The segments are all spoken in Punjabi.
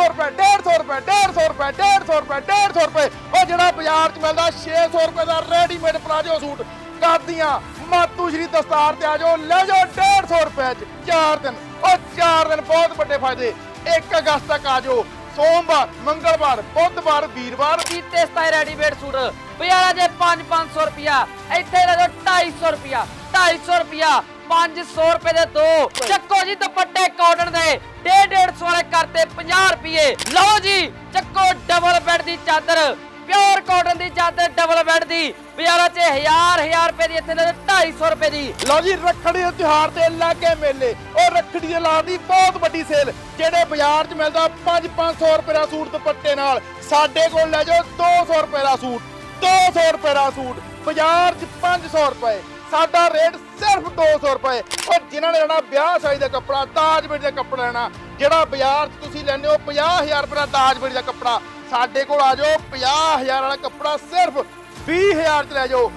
150 ਰੁਪਏ 150 ਰੁਪਏ 150 ਰੁਪਏ 150 ਰੁਪਏ 150 ਰੁਪਏ। ਉਹ ਜਿਹੜਾ ਬਾਜ਼ਾਰ 'ਚ ਮਿਲਦਾ 600 ਰੁਪਏ ਦਾ ਰੈਡੀਮੇਡ ਪਲਾਜੋ ਸੂਟ। ਕਰਦੀਆਂ ਮਾਤੂ ਸ਼੍ਰੀ ਦਸਤਾਰ ਤੇ ਆ ਜਾਓ। ਲੈ ਜਾਓ 150 ਰੁਪਏ 'ਚ 4 ਦਿਨ। ਉਹ 4 ਦਿਨ ਬਹੁਤ ਵੱਡੇ ਫਾਇਦੇ। 1 ਅਗਸਤ ਤੱਕ ਆ ਜਾਓ। ਸੋਮਵਾਰ, ਮੰਗਲਵਾਰ, ਬੁੱਧਵਾਰ, ਵੀਰਵਾਰ। ਕੀਤੇ ਸਤਾਈ ਰੈਡੀਮੇਡ ਸੂਟ। ਬਾਜ਼ਾਰਾਂ 'ਚ 5-500 ਰੁਪਿਆ ਇੱਥੇ ਲੈ ਜਾਓ 250 ਰੁਪਿਆ 250 ਰੁਪਿਆ 500 ਰੁਪਏ ਦੇ ਦੋ। ਚੱਕੋ ਜੀ ਦੁਪੱਟੇ ਕਾਟਨ ਦੇ। 150 ਵਾਲੇ ਕਰਤੇ 50 ਰੁਪਏ। ਲਓ ਜੀ, ਚੱਕੋ ਡਬਲ ਬੈੱਡ ਦੀ ਚਾਦਰ। ਪਿਓਰ ਕਾਟਨ ਦੀ ਚਾਦਰ ਡਬਲ ਬੈੱਡ ਦੀ। ਬਾਜ਼ਾਰਾਂ 'ਚ ਹਜ਼ਾਰ ਹਜ਼ਾਰ ਰੁਪਏ ਦੀ ਇੱਥੇ ਲੈ 250 ਰੁਪਏ ਦੀ। ਲਓ ਜੀ, ਰੱਖੜੀ ਦੇ ਤਿਉਹਾਰ ਤੇ ਲੱਗੇ ਮੇਲੇ। ਉਹ ਰੱਖੜੀ ਦੇ ਲਾ ਦੀ ਬਹੁਤ ਵੱਡੀ ਸੇਲ। ਜਿਹੜੇ ਬਾਜ਼ਾਰ 'ਚ ਮਿਲਦਾ 5-500 ਰੁਪਏ ਦਾ ਸੂਟ ਦੁਪੱਟੇ ਨਾਲ, ਸਾਡੇ ਕੋਲ ਲੈ ਜਾਓ 200 ਰੁਪਏ ਦਾ ਸੂਟ। 200 ਰੁਪਏ ਦਾ ਸੂਟ। ਬਾਜ਼ਾਰ 'ਚ 500 ਰੁਪਏ। ਸਾਡਾ ਰੇਟ ਸਿਰਫ 200 ਰੁਪਏ। ਉਹ ਜਿਨ੍ਹਾਂ ਨੇ ਲੈਣਾ, ਵਿਆਹ ਸਾਈ ਦਾ ਕੱਪੜਾ, ਤਾਜ ਤਾਜਮਹਿਲ ਦਾ ਕੱਪੜਾ ਲੈਣਾ ਜਿਹੜਾ ਬਾਜ਼ਾਰ 'ਚ ਤੁਸੀਂ ਲੈਂਦੇ ਹੋ 50000 ਰੁਪਏ ਦਾ ਬੜੀ ਦਾ ਕੱਪੜਾ। ਸਾਡੇ ਕੋਲ ਆ ਜਾਓ 50000 ਵਾਲਾ ਕੱਪੜਾ ਸਿਰਫ 20000 'ਚ ਲੈ ਜਾਓ।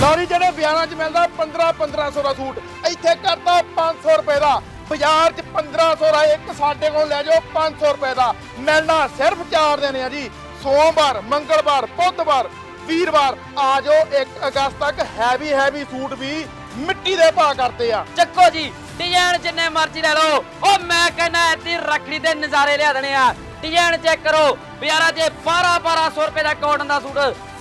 ਲੌਰੀ ਜਿਹੜੇ ਬਿਆਨਾਂ 'ਚ ਮਿਲਦਾ 15 1500 ਦਾ ਸੂਟ, ਇੱਥੇ ਕਰਦਾ 500 ਰੁਪਏ ਦਾ। ਬਾਜ਼ਾਰ 'ਚ 1500 ਦਾ ਇੱਕ ਸਾਡੇ ਕੋਲ ਲੈ ਜਾਓ 500 ਰੁਪਏ ਦਾ। ਮਿਲਣਾ ਸਿਰਫ ਚਾਰ ਦਿਨ ਆ ਜੀ, ਸੋਮਵਾਰ, ਮੰਗਲਵਾਰ, ਬੁੱਧਵਾਰ, ਵੀਰਵਾਰ, ਆ ਜਾਓ 1 ਅਗਸਤ ਤੱਕ ਹੈਵੀ ਹੈਵੀ ਸੂਟ ਵੀ ਮਿੱਟੀ ਦੇ ਭਾਅ ਕਰਤੇ ਆ। ਚੱਕੋ ਜੀ ਡਿਜ਼ਾਈਨ ਜਿੰਨੇ ਮਰਜ਼ੀ ਲੈ ਲਓ। ਉਹ ਮੈਂ ਕਹਿੰਦਾ ਐਤੀ ਰੱਖੜੀ ਦੇ ਨਜ਼ਾਰੇ ਲਿਆ ਦੇਣੇ ਆ। ਡਿਜ਼ਾਈਨ ਚੈੱਕ ਕਰੋ। ਬਾਜ਼ਾਰਾਂ 'ਚ 12 1200 ਰੁਪਏ ਦਾ ਕਾਟਨ ਦਾ ਸੂਟ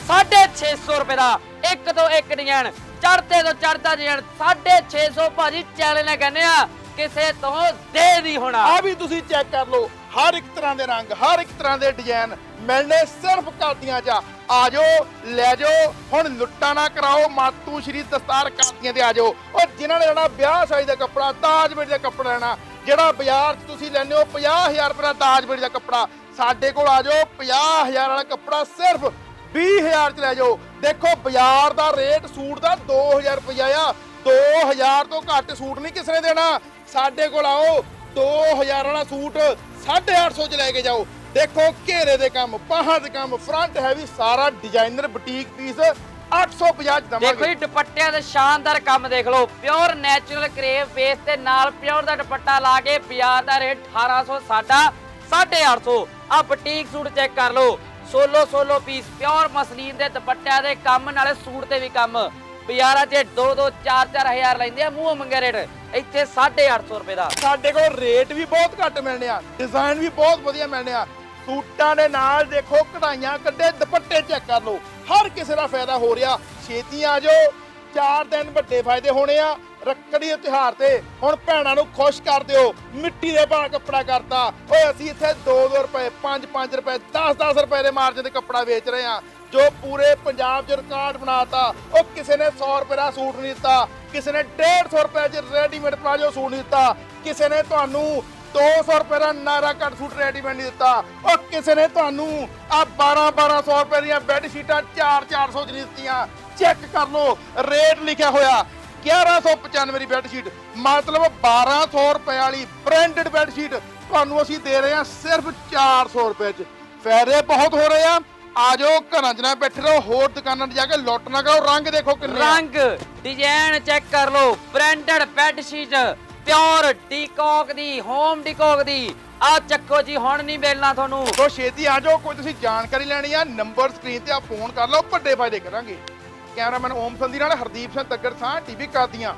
650 ਰੁਪਏ ਦਾ। ਇੱਕ ਤੋਂ ਇੱਕ ਡਿਜ਼ਾਈਨ ਚੜਤੇ ਤੋਂ ਚੜਦਾ ਡਿਜ਼ਾਈਨ 650 ਭਾਜੀ ਚੈਲੰਜ ਨੇ ਕਹਿੰਦੇ ਆ, ਕਿਸੇ ਤੋਂ ਦੇ ਨਹੀਂ ਹੋਣਾ। ਆ ਵੀ ਤੁਸੀਂ ਚੈੱਕ ਕਰ ਲਓ, ਹਰ ਇੱਕ ਤਰ੍ਹਾਂ ਦੇ ਰੰਗ, ਹਰ ਇੱਕ ਤਰ੍ਹਾਂ ਦੇ ਡਿਜ਼ਾਈਨ ਮਿਲਣੇ ਸਿਰਫ ਕਾਤੀਆਂ 'ਚ ਆ ਜਾਓ ਲੈ ਜਾਓ, ਹੁਣ ਲੁੱਟਾਂ ਨਾ ਕਰਾਓ, ਮਾਤੂ ਸ਼੍ਰੀ ਦਸਤਾਰ ਕਾਤੀਆਂ ਤੇ ਆ ਜਾਓ ਉਹ ਜਿਨ੍ਹਾਂ ਨੇ ਲੈਣਾ ਵਿਆਹ ਸਾਈ ਦਾ ਕੱਪੜਾ ਤਾਜਮਹਿਲ ਦਾ ਕੱਪੜਾ ਲੈਣਾ। ਜਿਹੜਾ ਬਾਜ਼ਾਰ 'ਚ ਤੁਸੀਂ ਲੈਂਦੇ ਹੋ 50000 ਰੁਪਏ ਦਾ ਤਾਜਮਹਿਲ ਦਾ ਕੱਪੜਾ। ਸਾਡੇ ਕੋਲ ਆ ਜਾਓ 50000 ਵਾਲਾ ਕੱਪੜਾ ਸਿਰਫ 20000 ਚ ਲੈ ਜਾਓ। ਦੇਖੋ, ਬਾਜ਼ਾਰ ਦਾ ਰੇਟ ਸੂਟ ਦਾ 2000 ਰੁਪਇਆ ਆ। 2000 ਤੋਂ ਘੱਟ ਸੂਟ ਨਹੀਂ ਕਿਸੇ ਨੇ ਦੇਣਾ। ਸਾਡੇ ਕੋਲ ਆਓ 2000 ਵਾਲਾ ਸੂਟ 850 ਚ ਲੈ ਕੇ ਜਾਓ। ਦੇਖੋ ਘੇਰੇ ਦੇ ਕੰਮ ਬਾਹਾਂ ਦੇ ਕੰਮ ਫਰੰਟ ਹੈਵੀ ਸਾਰਾ ਡਿਜ਼ਾਈਨਰ ਬੁਟੀਕ ਪੀਸ 850 ਚ ਦੇਖੋ ਜੀ ਦੁਪੱਟਿਆਂ ਦੇ ਸ਼ਾਨਦਾਰ ਕੰਮ ਦੇਖ ਲਓ। ਪਿਓਰ ਨੈਚੁਰਲ ਕਰੇਵ ਬੇਸ ਤੇ ਨਾਲ ਪਿਓਰ ਦਾ ਦੁਪੱਟਾ ਲਾ ਕੇ ਬਾਜ਼ਾਰ ਦਾ ਰੇਟ 1800 ਸਾਡਾ 850 ਆ ਬੁਟੀਕ ਸੂਟ ਚੈੱਕ ਕਰ ਲਓ। Solo solo piece pure muslin ਦੇ ਦੁਪੱਟਿਆਂ ਦੇ ਕੰਮ ਨਾਲੇ ਸੂਟ ਤੇ ਵੀ ਕੰਮ। ਬਾਜ਼ਾਰਾਂ 'ਚ 2 2 4 4000 ਲੈਂਦੇ ਆ ਮੂੰਹ ਮੰਗੇ ਰੇਟ। ਇੱਥੇ 850 ਰੁਪਏ ਦਾ। ਸਾਡੇ ਕੋਲ ਰੇਟ ਵੀ ਬਹੁਤ ਘੱਟ ਮਿਲਣੇ ਆ ਡਿਜ਼ਾਈਨ ਵੀ ਬਹੁਤ ਵਧੀਆ ਮਿਲਣੇ ਆ। ਸੂਟਾਂ ਦੇ ਨਾਲ ਦੇਖੋ, ਕਢਾਈਆਂ ਕੱਢੇ, ਦੁਪੱਟੇ ਚੈੱਕ ਕਰ ਲਓ। ਹਰ ਕਿਸੇ ਦਾ ਫਾਇਦਾ ਹੋ ਰਿਹਾ। ਛੇਤੀ ਆ ਜਾਓ। ਚਾਰ ਦਿਨ ਵੱਡੇ ਫਾਇਦੇ ਹੋਣੇ ਆ। ਰੱਖੜੀ ਦੇ ਤਿਉਹਾਰ ਤੇ ਹੁਣ ਭੈਣਾਂ ਨੂੰ ਖੁਸ਼ ਕਰ ਦਿਓ। ਮਿੱਟੀ ਦੇ ਭਾਅ ਕੱਪੜਾ ਕਰਤਾ। ਓਏ, ਅਸੀਂ ਇੱਥੇ 2-2 ਰੁਪਏ 5-5 ਰੁਪਏ 10-10 ਰੁਪਏ ਦੇ ਮਾਰਜਨ ਤੇ ਕੱਪੜਾ ਵੇਚ ਰਹੇ ਆ। ਜੋ ਪੂਰੇ ਪੰਜਾਬ 'ਚ ਰਿਕਾਰਡ ਬਣਾਤਾ ਉਹ ਕਿਸੇ ਨੇ 100 ਰੁਪਏ ਦਾ ਸੂਟ ਨਹੀਂ ਦਿੱਤਾ। ਕਿਸੇ ਨੇ 150 ਰੁਪਏ 'ਚ ਰੈਡੀਮੇਡ ਪਲਾਜੋ ਸੂਟ ਨਹੀਂ ਦਿੱਤਾ। ਕਿਸੇ ਨੇ ਤੁਹਾਨੂੰ 200 ਰੁਪਏ ਦਾ ਨਾਰਾ ਕੱਟ ਸੂਟ ਰੈਡੀਮੇਡ ਨਹੀਂ ਦਿੱਤਾ। ਉਹ ਕਿਸੇ ਨੇ ਤੁਹਾਨੂੰ ਆ 12 1200 ਰੁਪਏ ਦੀਆਂ ਬੈੱਡ ਸ਼ੀਟਾਂ 4 400 ਚ ਨਹੀਂ ਦਿੱਤੀਆਂ। ਚੈੱਕ ਕਰ ਲਓ ਰੇਟ ਲਿਖਿਆ ਹੋਇਆ 1195 ਦੀ ਬੈੱਡ ਸ਼ੀਟ ਮਤਲਬ 1200 ਰੁਪਏ ਵਾਲੀ ਬ੍ਰਾਂਡਡ ਬੈੱਡ ਸ਼ੀਟ ਤੁਹਾਨੂੰ ਅਸੀਂ ਦੇ ਰਹੇ ਹਾਂ ਸਿਰਫ 400 ਰੁਪਏ ਚ। ਫਾਇਦੇ ਬਹੁਤ ਹੋ ਰਹੇ ਆ। ਆ ਜਾਓ, ਘਰਾਂ 'ਚ ਨਾ ਬੈਠੇ ਰਹੋ, ਹੋਰ ਦੁਕਾਨਾਂ 'ਤੇ ਜਾ ਕੇ ਲੁੱਟ ਨਾ ਕਰੋ ਰੰਗ ਦੇਖੋ ਕਿੰਨੇ ਆ। ਰੰਗ ਡਿਜ਼ਾਈਨ ਚੈੱਕ ਕਰ ਲਓ branded bed sheet pure decor ਦੀ, ਹੋਮ ਡੀਕੋਕ ਦੀ। ਆ ਚੱਕੋ ਜੀ, ਹੁਣ ਨਹੀਂ ਮਿਲਣਾ ਤੁਹਾਨੂੰ। ਸੋ ਛੇਤੀ ਆ ਜਾਓ, ਕੋਈ ਤੁਸੀਂ ਜਾਣਕਾਰੀ ਲੈਣੀ ਆ, ਨੰਬਰ ਸਕਰੀਨ ਤੇ ਆ ਫੋਨ ਕਰ ਲਓ, ਵੱਡੇ ਫਾਇਦੇ ਕਰਾਂਗੇ। ਕੈਮਰਾਮੈਨ ਓਮ ਸੰਧੀ ਨਾਲ ਹਰਦੀਪ ਸਿੰਘ ਤੱਗਰ ਸਾਹ ਟੀਵੀ ਕਾਦੀਆਂ।